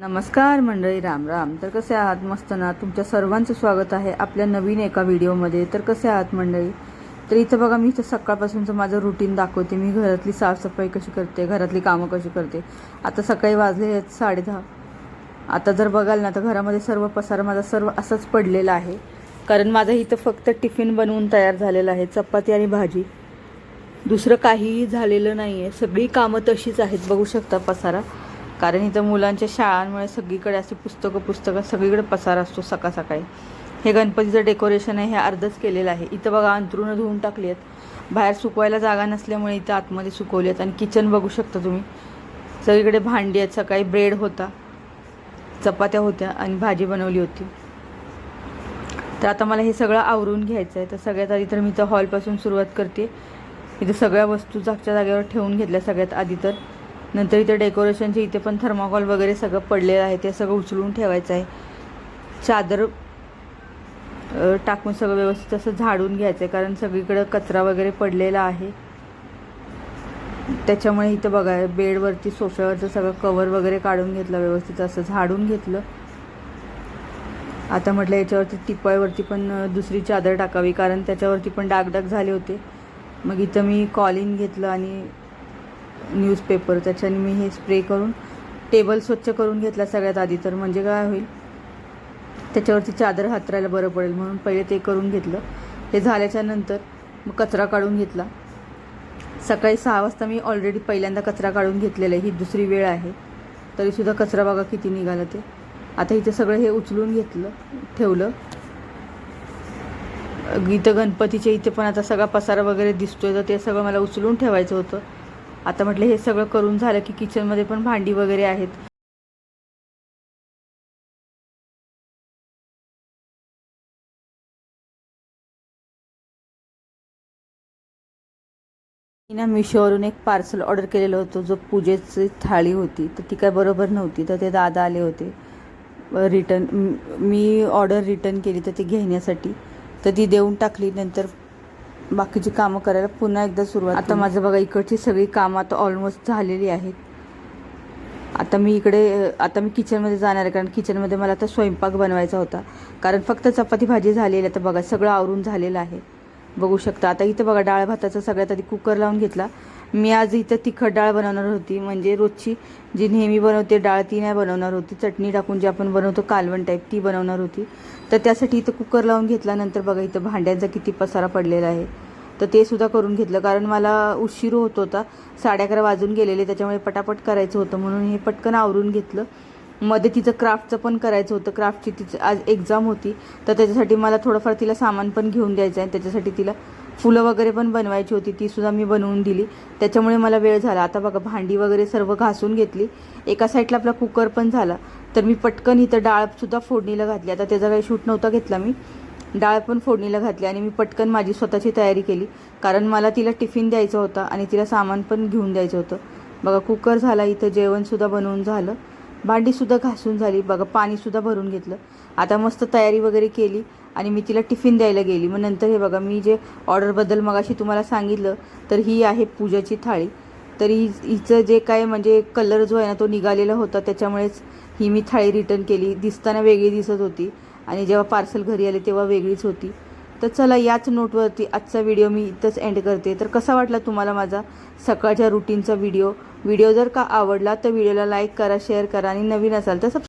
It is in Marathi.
नमस्कार मंडळी राम राम. तर कसे आहात? मस्त ना? तुमच्या सर्वांचं स्वागत आहे आपल्या नवीन एका व्हिडिओमध्ये. तर कसे आहात मंडळी? तर इथं बघा मी इथं सकाळपासूनचं माझं रुटीन दाखवते. मी घरातली साफसफाई कशी करते घरातली कामं कशी करते. आता सकाळी वाजले आहेत साडेदहा. आता जर बघाल ना तर घरामध्ये सर्व पसारा माझा सर्व असंच पडलेला आहे. कारण माझं इथं फक्त टिफिन बनवून तयार झालेलं आहे. चपाती आणि भाजी. दुसरं काहीही झालेलं नाही आहे सगळी कामं तशीच आहेत. बघू शकता पसारा. कारण इथं मुलांच्या शाळांमुळे सगळीकडे असे पुस्तकं पुस्तकं सगळीकडे पसार असतो सकाळ सकाळी. हे गणपतीचं डेकोरेशन आहे हे अर्धच केलेलं आहे. इथं बघा अंथरुणं धुवून टाकली आहेत. बाहेर सुकवायला जागा नसल्यामुळे इथं आतमध्ये सुकवली आहेत. आणि किचन बघू शकता तुम्ही. सगळीकडे भांडी आहेत. सकाळी ब्रेड होता चपात्या होत्या आणि भाजी बनवली होती. तर आता मला हे सगळं आवरून घ्यायचं आहे. तर सगळ्यात आधी तर मी तर हॉलपासून सुरुवात करते. इथं सगळ्या वस्तू जागच्या जागेवर ठेवून घेतल्या सगळ्यात आधी तर. नंतर इथे डेकोरेशनचे इथे पण थर्माकॉल वगैरे सगळं पडलेलं आहे ते सगळं उचलून ठेवायचं आहे. चादर टाकून सगळं व्यवस्थित असं झाडून घ्यायचं आहे कारण सगळीकडं कचरा वगैरे पडलेला आहे. त्याच्यामुळे इथं बघा बेडवरती सोफ्यावरचं सगळं कवर वगैरे काढून घेतलं व्यवस्थित असं झाडून घेतलं. आता म्हटलं याच्यावरती टिपायवरती पण दुसरी चादर टाकावी कारण त्याच्यावरती पण डागडाग झाले होते. मग इथं मी कॉलिन घेतलं आणि न्यूजपेपर त्याच्याने मी हे स्प्रे करून टेबल स्वच्छ करून घेतला सगळ्यात आधी. तर म्हणजे काय होईल? त्याच्यावरती चादर हातरायला बरं पडेल म्हणून पहिले ते करून घेतलं. ते झाल्याच्यानंतर मग कचरा काढून घेतला. सकाळी सहा वाजता मी ऑलरेडी पहिल्यांदा कचरा काढून घेतलेला आहे. ही दुसरी वेळ आहे. तरीसुद्धा कचरा बघा किती निघाला ते. आता इथे सगळं हे उचलून घेतलं ठेवलं. इथं गणपतीच्या इथे पण आता सगळा पसारा वगैरे दिसतोय. तर ते सगळं मला उचलून ठेवायचं होतं. आता म्हटलं हे सगळं करून झालं की किचनमध्ये पण भांडी वगैरे आहेत. मी ना मिशोवरून एक पार्सल ऑर्डर केलेलं होतं. जो पूजेची थाळी होती तर ती काय बरोबर नव्हती तर ते दादा आले होते. रिटर्न मी ऑर्डर रिटर्न केली तर ती घेण्यासाठी. तर ती देऊन टाकली नंतर बाकीची कामं करायला पुन्हा एकदा सुरुवात आता माझं बघा इकडची सगळी कामं आता ऑलमोस्ट झालेली आहेत. आता मी इकडे आता मी किचनमध्ये जाणार आहे कारण किचनमध्ये मला आता स्वयंपाक बनवायचा होता. कारण फक्त चपाती भाजी झालेली आहे. तर बघा सगळं आवरून झालेलं आहे. बघू शकता. आता इथं बघा डाळ भाताचा सगळ्यात आधी कुकर लावून घेतला. मी आज इथं तिखट डाळ बनवणार होती. म्हणजे रोजची जी नेहमी बनवते डाळ ती नाही बनवणार होती. चटणी टाकून जी आपण बनवतो कालवण टाईप ती बनवणार होती. तर त्यासाठी इथं कुकर लावून घेतला नंतर बघा इथं भांड्यांचा किती पसारा पडलेला आहे. तर ते सुद्धा करून घेतलं. कारण मला उशीर होत होता. साडे अकरा वाजून गेलेले त्याच्यामुळे पटापट करायचं होतं म्हणून हे पटकन आवरून घेतलं. मध्ये तिचं क्राफ्टचं पण करायचं होतं. क्राफ्टची तिचं आज एक्झाम होती. तर त्याच्यासाठी मला थोडंफार तिला सामान पण घेऊन द्यायचं आहे. त्याच्यासाठी तिला फुलं वगैरे पण बनवायची होती. ती सुद्धा मी बनवून दिली. त्याच्यामुळे मला वेळ झाला. आता बघा भांडी वगैरे सर्व घासून घेतली. एका साईडला आपला कुकर पण झाला. तर मी पटकन इथं डाळसुद्धा फोडणीला घातली. आता त्याचा काही शूट नव्हता घेतला मी. डाळ पण फोडणीला घातली आणि मी पटकन माझी स्वतःची तयारी केली. कारण मला तिला टिफिन द्यायचा होता आणि तिला सामान पण घेऊन द्यायचं होतं. बघा कुकर झाला इथं. जेवणसुद्धा बनवून झालं. भांडीसुद्धा घासून झाली. बघा पाणीसुद्धा भरून घेतलं. आता मस्त तयारी वगैरे केली आणि मी तिला टिफिन द्यायला गेली. मग नंतर हे बघा मी जे ऑर्डरबद्दल मगाशी तुम्हाला सांगितलं तर ही आहे पूजाची थाळी. तर ही हिचं जे काय म्हणजे कलर जो आहे ना तो निघालेला होता. त्याच्यामुळेच ही मी थाळी रिटर्न केली. दिसताना वेगळी दिसत होती. आणि जेव्हा पार्सल घरी आले तेव्हा वेगळीच होती. तर चला याच नोटवरती आजचा व्हिडिओ मी इथंच एंड करते. तर कसा वाटला तुम्हाला माझा सकाळच्या रुटीनचा व्हिडिओ व्हिडिओ जर का आवडला तर व्हिडिओला लाईक करा शेअर करा आणि नवीन असाल तर सब